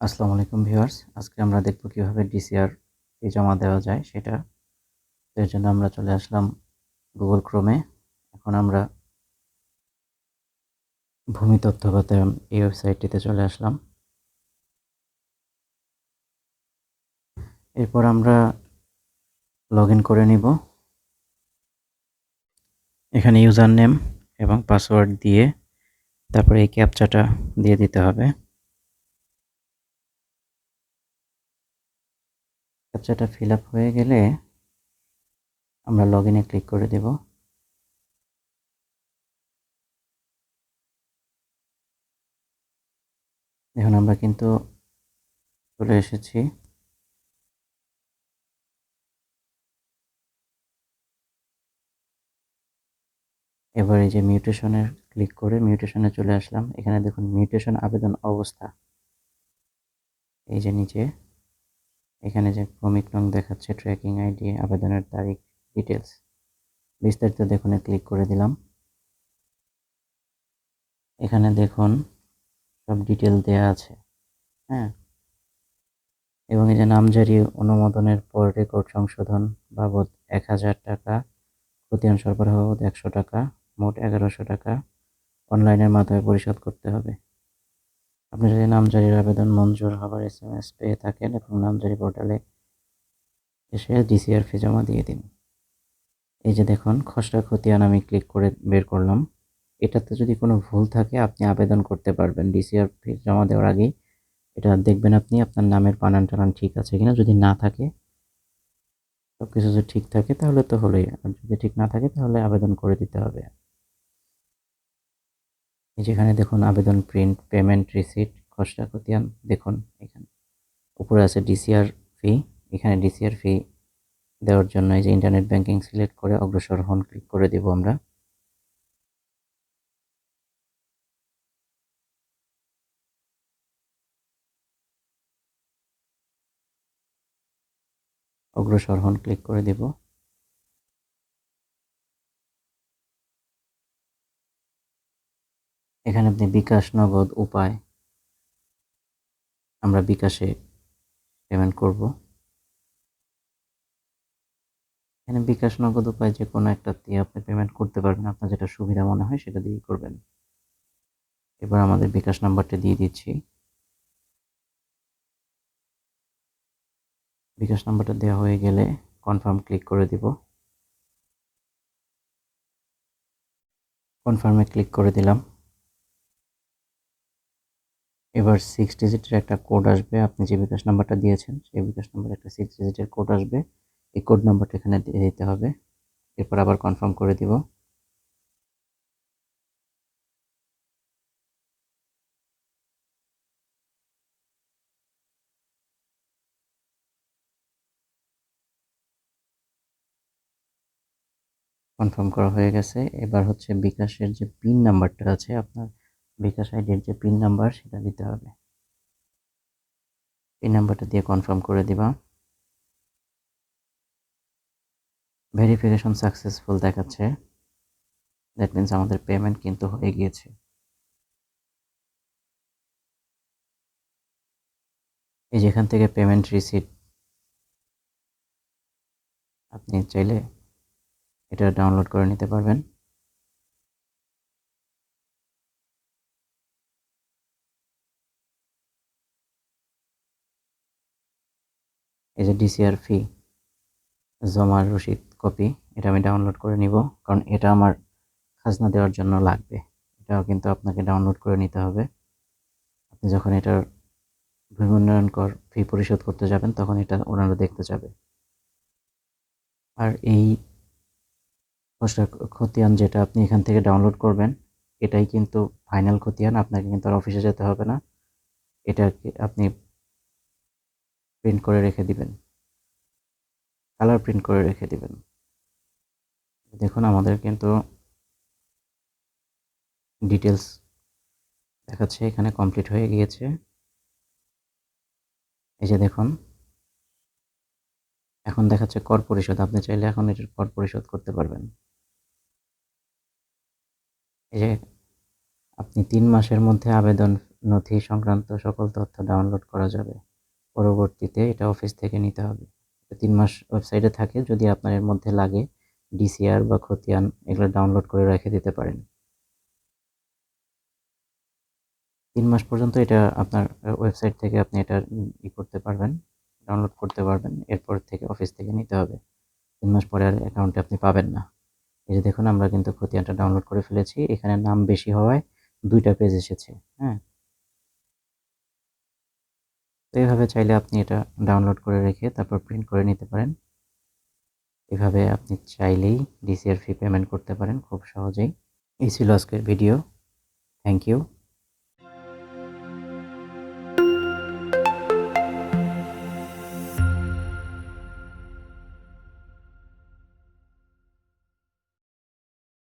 আসসালামু আলাইকুম ভিউয়ার্স। আজকে আমরা দেখব কীভাবে ডিসিআর ফি জমা দেওয়া যায় সেটা। এর জন্য আমরা চলে আসলাম গুগল ক্রোমে এখন আমরা ভূমি তথ্য বাতায়ন এই ওয়েবসাইটটিতে চলে আসলাম। এরপর আমরা লগ করে নিব। এখানে ইউজার নেম এবং পাসওয়ার্ড দিয়ে তারপরে এই ক্যাপচাটা দিয়ে দিতে হবে। ক্যাপচাটা ফিল আপ হয়ে গেলে আমরা লগ ইনে ক্লিক করে দেব। এখন আমরা কিন্তু চলে এসেছি। এবার এই যে মিউটেশনের ক্লিক করে মিউটেশনে চলে আসলাম। এখানে দেখুন মিউটেশন আবেদন অবস্থা। এই যে নিচে। এখানে যে ক্রমিক রং দেখাচ্ছে ট্র্যাকিং আইডি আবেদনের তারিখ ডিটেলস বিস্তারিত দেখুন ক্লিক করে দিলাম। এখানে দেখুন, সব ডিটেল দেয়া আছে হ্যাঁ? এবং এই যে নামজারি অনুমোদনের পর রেকর্ড সংশোধন বাবদ এক হাজার টাকা খতিয়ান সরবরাহ বাবদ একশো টাকা, মোট এগারোশো টাকা। অনলাইনের মাধ্যমে পরিশোধ করতে হবে। আপনি যদি নামজারির আবেদন মঞ্জুর হবার এস এম এস পেয়ে থাকেন এবং নামজারি পোর্টালে এসে ডিসিআর ফি জমা দিয়ে দিন। এই যে দেখুন, খসড়া খতিয়ান আমি ক্লিক করে বের করলাম। এটাতে যদি কোনো ভুল থাকে, আপনি আবেদন করতে পারবেন। ডিসিআর ফি জমা দেওয়ার আগেই এটা দেখবেন আপনি, আপনার নামের বানান টানান ঠিক আছে কিনা। যদি না থাকে সব কিছু যদি ঠিক থাকে তাহলে তো হলোই। আর যদি ঠিক না থাকে, তাহলে আবেদন করে দিতে হবে। যেখানে দেখুন, আবেদন প্রিন্ট পেমেন্ট রিসিট খসড়া খতিয়ান দেখুন এখানে। উপরে আছে ডিসিআর ফি এখানে ডিসিআর ফি দেওয়ার জন্য এই যে ইন্টারনেট ব্যাংকিং সিলেক্ট করে অগ্রসর হন ক্লিক করে দেব আমরা। অগ্রসর হন ক্লিক করে দেব। এখানে আপনি বিকাশ, নগদ, উপায়, আমরা বিকাশে পেমেন্ট করব। এখানে বিকাশ, নগদ, উপায় যে কোনো একটা দিয়ে আপনি পেমেন্ট করতে পারবেন। আপনার যেটা সুবিধা মনে হয় সেটা দিয়েই করবেন। এবার আমাদের বিকাশ নাম্বারটা দিয়ে দিচ্ছি। বিকাশ নাম্বারটা দেওয়া হয়ে গেলে কনফার্ম ক্লিক করে দিব। কনফার্মে ক্লিক করে দিলাম। এবার সিক্স ডিজিটের একটা কোড আসবে। আপনি যে বিকাশ নাম্বারটা দিয়েছেন, সেই বিকাশ নাম্বারে একটা সিক্স ডিজিটের কোড আসবে। এই কোড নাম্বারটা এখানে দিয়ে দিতে হবে। এরপর আবার কনফার্ম করে দিব। কনফার্ম করা হয়ে গেছে। এবার হচ্ছে বিকাশের যে পিন নাম্বারটা আছে, আপনার বিকাশ আইডির যে পিন নাম্বার, সেটা দিতে হবে। পিন নাম্বারটা দিয়ে কনফার্ম করে দিবা। ভেরিফিকেশন সাকসেসফুল দেখাচ্ছে। দ্যাট মিনস আমাদের পেমেন্ট কিন্তু হয়ে গিয়েছে। এই যেখান থেকে পেমেন্ট রিসিট আপনি চাইলে এটা ডাউনলোড করে নিতে পারবেন। এই যে ডিসিআর ফি জমার রসিদ কপি এটা আমি ডাউনলোড করে নিব, কারণ এটা আমার খাজনা দেওয়ার জন্য লাগবে। এটাও কিন্তু আপনাকে ডাউনলোড করে নিতে হবে। আপনি যখন এটার ভূমি উন্নয়ন কর ফি পরিশোধ করতে যাবেন, তখন এটা ওনারা দেখতে যাবে। আর এই খসড়া খতিয়ান যেটা আপনি এখান থেকে ডাউনলোড করবেন, এটাই কিন্তু ফাইনাল খতিয়ান, আপনাকে কিন্তু আর অফিসে যেতে হবে না। এটা আপনি প্রিন্ট করে রেখে দিবেন। কালার প্রিন্ট করে রেখে দিবেন। দেখুন, আমাদের কিন্তু ডিটেলস দেখাচ্ছে, এখানে কমপ্লিট হয়ে গিয়েছে। এই যে দেখুন, এখন দেখাচ্ছে কর পরিশোধ। আপনি চাইলে এখন এটার কর পরিশোধ করতে পারবেন। এই যে আপনি তিন মাসের মধ্যে আবেদন, নথি সংক্রান্ত সকল তথ্য ডাউনলোড করা যাবে। পরবর্তীতে এটা অফিস থেকে নিতে হবে। তিন মাস ওয়েবসাইটে থাকে, যদি আপনার এর মধ্যে লাগে ডিসিআর বা খতিয়ান, এগুলো ডাউনলোড করে রেখে দিতে পারেন। তিন মাস পর্যন্ত এটা আপনার ওয়েবসাইট থেকে আপনি এটা ই করতে পারবেন ডাউনলোড করতে পারবেন, এরপর থেকে অফিস থেকে নিতে হবে। তিন মাস পরে আর অ্যাকাউন্টে আপনি পাবেন না। এই যে দেখুন, আমরা কিন্তু খতিয়ানটা ডাউনলোড করে ফেলেছি, এখানে নাম বেশি হওয়ায় দুইটা পেজ এসেছে হ্যাঁ? তো এইভাবে চাইলে আপনি এটা ডাউনলোড করে রেখে তারপর প্রিন্ট করে নিতে পারেন। এভাবে আপনি চাইলেই ডিসিআর ফি পেমেন্ট করতে পারেন খুব সহজেই। এই ছিল আজকের ভিডিও থ্যাংক ইউ